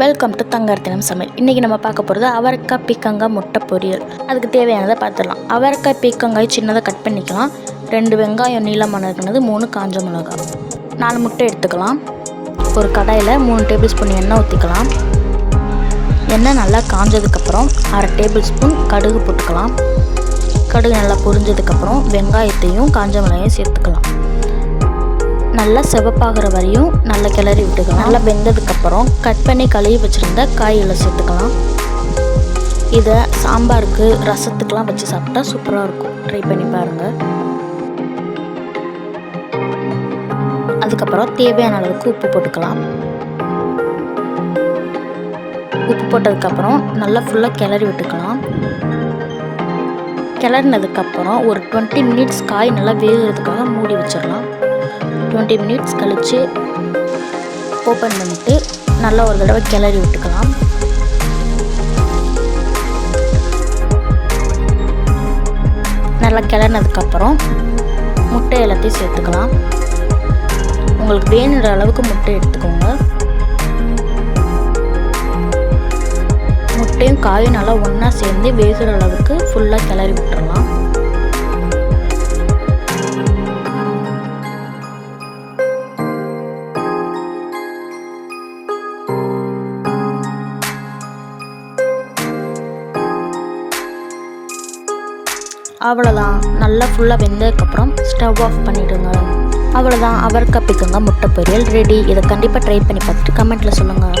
Welcome to Thangarathinam சமையல். இன்றைக்கி நம்ம பார்க்க போகிறது அவரைக்காய் பீக்கங்காய் முட்டை பொரியல். அதுக்கு தேவையானதை பார்த்துடலாம். அவரைக்காய் பீக்கங்காய் சின்னதாக கட் பண்ணிக்கலாம். ரெண்டு வெங்காயம் நீளமான இருக்கிறது மூணு காஞ்ச மிளகாய். நாலு முட்டை எடுத்துக்கலாம். ஒரு கடாயில் மூணு டேபிள் ஸ்பூன் எண்ணெய் ஊற்றிக்கலாம் எண்ணெய் நல்லா காஞ்சதுக்கப்புறம் அரை டேபிள் ஸ்பூன் கடுகு போட்டுக்கலாம். கடுகு நல்லா பொரிஞ்சதுக்கப்புறம் வெங்காயத்தையும் காஞ்ச மிளகாயும் சேர்த்துக்கலாம். நல்லா சிவப்பாகிற வரையும் நல்லா கிளறி விட்டுக்கலாம். நல்லா வெந்ததுக்கப்புறம் கட் பண்ணி கழுவி வச்சுருந்த காய்களை சேர்த்துக்கலாம். இதை சாம்பாருக்கு ரசத்துக்கெலாம் வச்சு சாப்பிட்டா சூப்பராக இருக்கும். ட்ரை பண்ணி பாருங்கள் அதுக்கப்புறம் தேவையான அளவுக்கு உப்பு போட்டுக்கலாம். உப்பு போட்டதுக்கப்புறம் நல்லா ஃபுல்லாக கிளறி விட்டுக்கலாம். கிளறினதுக்கப்புறம் ஒரு டுவெண்ட்டி மினிட்ஸ் காய் நல்லா வேகிறதுக்காக மூடி வச்சிடலாம். டுவெண்ட்டி மினிட்ஸ் கழித்து ஓப்பன் பண்ணிவிட்டு நல்லா ஒரு தடவை கிளறி விட்டுக்கலாம். நல்லா கிளறினதுக்கப்புறம் முட்டை எல்லாத்தையும் சேர்த்துக்கலாம். உங்களுக்கு வேணுன்ற அளவுக்கு முட்டை எடுத்துக்கோங்க. முட்டையும் காயும் நல்லா ஒன்றா சேர்ந்து வேகிற அளவுக்கு ஃபுல்லாக கிளறி விட்டுறலாம். அவ்வளோதான் நல்லா ஃபுல்லாக வெந்ததுக்கப்புறம் ஸ்டவ் ஆஃப் பண்ணிவிடுங்க அவ்வளோதான் அவர் கப்பிக்குங்க முட்டை பொரியல் ரெடி இதை கண்டிப்பாக ட்ரை பண்ணி பார்த்துட்டு கமெண்ட்டில் சொல்லுங்கள்